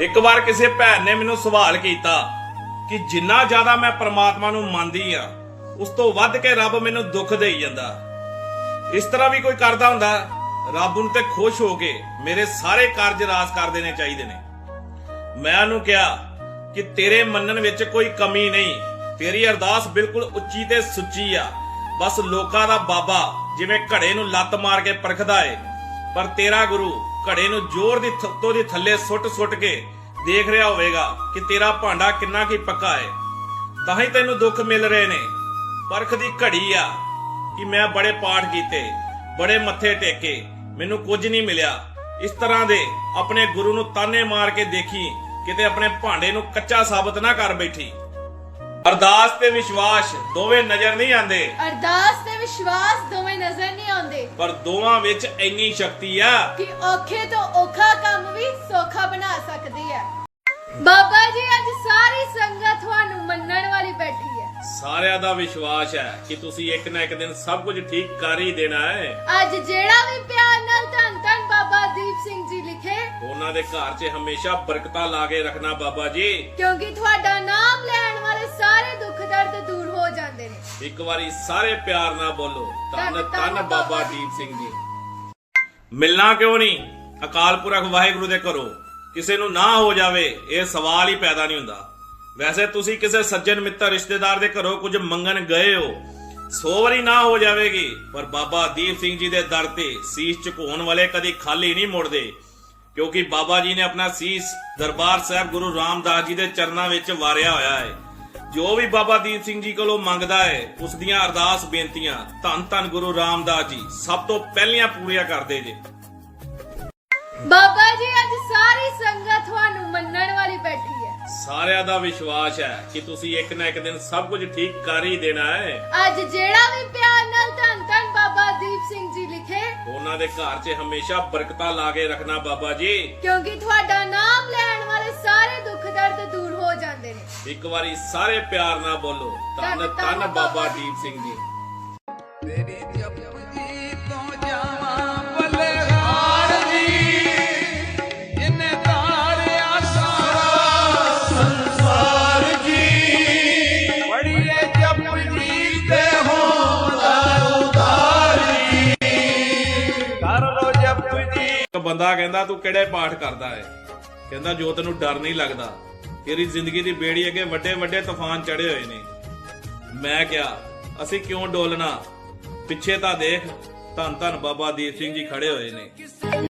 ਇੱਕ ਵਾਰ ਕਿਸੇ ਭੈਣ ਨੇ ਮੈਨੂੰ ਸਵਾਲ ਕੀਤਾ ਕਿ ਜਿੰਨਾ ਜ਼ਿਆਦਾ ਮੈਂ ਪਰਮਾਤਮਾ ਨੂੰ ਮੰਨਦੀ ਆ ਉਸ ਤੋਂ ਵੱਧ ਕੇ ਰੱਬ ਮੈਨੂੰ ਦੁੱਖ ਦੇਈ ਜਾਂਦਾ। ਇਸ ਤਰ੍ਹਾਂ ਵੀ ਕੋਈ ਕਰਦਾ ਹੁੰਦਾ, ਰੱਬ ਨੂੰ ਤੇ ਖੁਸ਼ ਹੋ ਕੇ ਮੇਰੇ ਸਾਰੇ ਕਾਰਜ ਰਾਸ ਕਰ ਦੇਣੇ ਚਾਹੀਦੇ ਨੇ। ਮੈਂ ਉਹਨੂੰ ਕਿਹਾ ਕਿ ਤੇਰੇ ਮੰਨਣ ਵਿੱਚ ਕੋਈ ਕਮੀ ਨਹੀਂ, ਤੇਰੀ ਅਰਦਾਸ ਬਿਲਕੁਲ ਉੱਚੀ ਤੇ ਸੁੱਚੀ ਆ। ਬਸ ਲੋਕਾਂ ਦਾ ਬਾਬਾ ਜਿਵੇਂ ਘੜੇ ਨੂੰ ਲੱਤ ਮਾਰ ਕੇ ਪਰਖਦਾ ਏ, ਪਰ ਤੇਰਾ ਗੁਰੂ ਘੜੇ ਨੂੰ ਜ਼ੋਰ ਦੀ ਥੱਤੋਂ ਦੀ ਥੱਲੇ ਸੁੱਟ-ਸੁੱਟ ਕੇ ਦੇਖ ਰਿਹਾ ਹੋਵੇਗਾ ਕਿ ਤੇਰਾ ਭਾਂਡਾ ਕਿੰਨਾ ਕੀ ਪੱਕਾ ਏ। ਤਾਂ ਹੀ ਤੈਨੂੰ ਦੁੱਖ ਮਿਲ ਰਹੇ ਨੇ। ਪਰਖ ਦੀ ਘੜੀ ਆ ਕਿ ਮੈਂ ਬੜੇ ਪਾਠ ਕੀਤੇ ਬੜੇ ਮੱਥੇ ਟੇਕੇ ਮੈਨੂੰ ਕੁਝ ਨਹੀਂ ਮਿਲਿਆ। ਇਸ ਤਰ੍ਹਾਂ ਦੇ ਆਪਣੇ ਗੁਰੂ ਨੂੰ ਤਾਨੇ ਮਾਰ ਕੇ ਦੇਖੀ ਕਿਤੇ ਆਪਣੇ ਭਾਂਡੇ ਨੂੰ ਕੱਚਾ ਸਾਬਤ ਨਾ ਕਰ ਬੈਠੀ। ਅਰਦਾਸ ਤੇ ਵਿਸ਼ਵਾਸ ਦੋਵੇਂ ਨਜ਼ਰ ਨਹੀਂ ਆਉਂਦੇ। ਅਰਦਾਸ ਤੇ ਵਿਸ਼ਵਾਸ ਦੋਵੇਂ ਨਜ਼ਰ ਨਹੀਂ ਆਉਂਦੇ। ਪਰ ਦੋਵਾਂ ਵਿੱਚ ਇੰਨੀ ਸ਼ਕਤੀ ਆ। ਕਿ ਔਖੇ ਤੋਂ ਔਖਾ ਕੰਮ ਵੀ ਸੌਖਾ ਬਣਾ ਸਕਦੀ ਹੈ। ਬਾਬਾ ਜੀ ਅੱਜ ਸਾਰੀ ਸੰਗਤ ਤੁਹਾਨੂੰ ਮੰਨਣ ਵਾਲੀ ਬੈਠੀ ਹੈ। ਸਾਰਿਆਂ ਦਾ ਵਿਸ਼ਵਾਸ ਹੈ ਕਿ ਤੁਸੀਂ ਇੱਕ ਨਾ ਇੱਕ ਦਿਨ ਸਭ ਕੁਝ ਠੀਕ ਕਰ ਹੀ ਦੇਣਾ ਹੈ। ਅੱਜ ਜਿਹੜਾ ਵੀ ਪਿਆਰ ਨਾਲ ਧੰਨ ਧੰਨ ਬਾਬਾ ਦੀਪ ਸਿੰਘ ਜੀ ਲਿਖੇ ਉਹਨਾਂ ਦੇ ਘਰ 'ਚ ਹਮੇਸ਼ਾ ਬਰਕਤਾਂ ਲਾ ਕੇ ਰੱਖਣਾ ਬਾਬਾ ਜੀ। ਕਿਉਂਕਿ ਤੁਹਾਡਾ ਨਾਮ ਲੈਣ ਵਾਲੇ ਸਾਰੇ ਦੁੱਖ ਦਰਦ ਦੂਰ ਹੋ ਜਾਂਦੇ ਨੇ। ਇੱਕ ਵਾਰੀ ਸਾਰੇ ਪਿਆਰ ਨਾਲ ਬੋਲੋ ਧੰਨ ਧੰਨ ਬਾਬਾ ਦੀਪ ਸਿੰਘ ਜੀ। ਮਿਲਣਾ ਕਿਉਂ ਨਹੀਂ? ਅਕਾਲ ਪੁਰਖ ਵਾਹਿਗੁਰੂ ਦੇ ਘਰੋਂ। ਕਿਸੇ ਨੂੰ ਨਾ ਹੋ ਜਾਵੇ, ਇਹ ਸਵਾਲ ਹੀ ਪੈਦਾ ਨਹੀਂ ਹੁੰਦਾ। ਵੈਸੇ ਤੁਸੀਂ ਕਿਸੇ ਸੱਜਣ, ਮਿੱਤਰ, ਰਿਸ਼ਤੇਦਾਰ ਦੇ ਘਰੋਂ ਕੁਝ ਮੰਗਣ ਗਏ ਹੋ, ਸੋ ਨਾ ਹੋ ਜਾਵੇਗੀ, ਪਰ ਬਾਬਾ ਦੀਪ ਸਿੰਘ ਜੀ ਦੇ ਦਰ ਤੇ ਸੀਸ ਝੁਕਾਉਣ ਵਾਲੇ ਕਦੀ ਖਾਲੀ ਨਹੀਂ ਮੁੜਦੇ, ਕਿਉਂਕਿ ਬਾਬਾ ਜੀ ਨੇ ਆਪਣਾ ਸੀਸ ਦਰਬਾਰ ਸਾਹਿਬ ਗੁਰੂ ਰਾਮਦਾਸ ਜੀ ਦੇ ਚਰਨਾਂ ਵਿੱਚ ਵਾਰਿਆ ਹੋਇਆ ਹੈ। ਜੋ ਵੀ ਬਾਬਾ ਦੀਪ ਸਿੰਘ ਜੀ ਕੋਲੋਂ ਮੰਗਦਾ ਹੈ, ਉਸ ਦੀਆਂ ਅਰਦਾਸ ਬੇਨਤੀਆਂ ਧੰਨ ਧੰਨ ਗੁਰੂ ਰਾਮਦਾਸ ਜੀ, ਸਭ ਤੋਂ ਪਹਿਲੀਆਂ ਪੂਰੀਆਂ ਕਰਦੇ ਜੇ। ਬਾਬਾ ਜੀ ਅੱਜ ਸਾਰੀ ਸੰਗਤ ਤੁਹਾਨੂੰ ਮੰਨਣ ਵਾਲੀ ਬੈਠੀ ਹੈ। ਸਾਰਿਆਂ ਦਾ ਵਿਸ਼ਵਾਸ ਹੈ ਕਿ ਤੁਸੀਂ ਇੱਕ ਨਾ ਇੱਕ ਦਿਨ ਸਭ ਕੁਝ ਠੀਕ ਕਰ ਹੀ ਦੇਣਾ ਹੈ। ਅੱਜ ਜਿਹੜਾ ਵੀ ਪਿਆਰ ਨਾਲ ਧੰਨ ਧੰਨ ਬਾਬਾ ਦੀਪ ਸਿੰਘ ਜੀ ਲਿਖੇ ਉਹਨਾਂ ਦੇ ਘਰ 'ਚ ਹਮੇਸ਼ਾ ਬਰਕਤਾਂ ਲਾ ਕੇ ਰੱਖਣਾ ਬਾਬਾ ਜੀ। ਕਿਉਂਕਿ ਤੁਹਾਡਾ ਨਾਮ ਲੈਣ ਵਾਲੇ ਸਾਰੇ ਦੁੱਖ ਦਰਦ ਦੂਰ ਹੋ ਜਾਂਦੇ ਨੇ। ਇੱਕ ਵਾਰੀ ਸਾਰੇ ਪਿਆਰ ਨਾਲ ਬੋਲੋ ਧੰਨ ਧੰਨ ਬਾਬਾ ਦੀਪ ਸਿੰਘ ਜੀ। ਤੇਰੀ ਜਪਜੀ ਬੰਦਾ ਕਹਿੰਦਾ, ਤੂੰ ਕਿਹੜੇ ਪਾਠ ਕਰਦਾ ਹੈ ਕਹਿੰਦਾ, ਜੋ ਤੈਨੂੰ ਡਰ ਨਹੀਂ ਲੱਗਦਾ। ਤੇਰੀ ਜ਼ਿੰਦਗੀ ਦੀ ਬੇੜੀ ਅੱਗੇ ਵੱਡੇ ਵੱਡੇ ਤੂਫਾਨ ਚੜੇ ਹੋਏ ਨੇ। ਮੈਂ ਕਿਹਾ, ਅਸੀਂ ਕਿਉਂ ਡੋਲਣਾ? ਪਿੱਛੇ ਤਾਂ ਦੇਖ ਧੰਨ ਧੰਨ ਬਾਬਾ ਦੀਪ ਸਿੰਘ ਜੀ ਖੜੇ ਹੋਏ ਨੇ।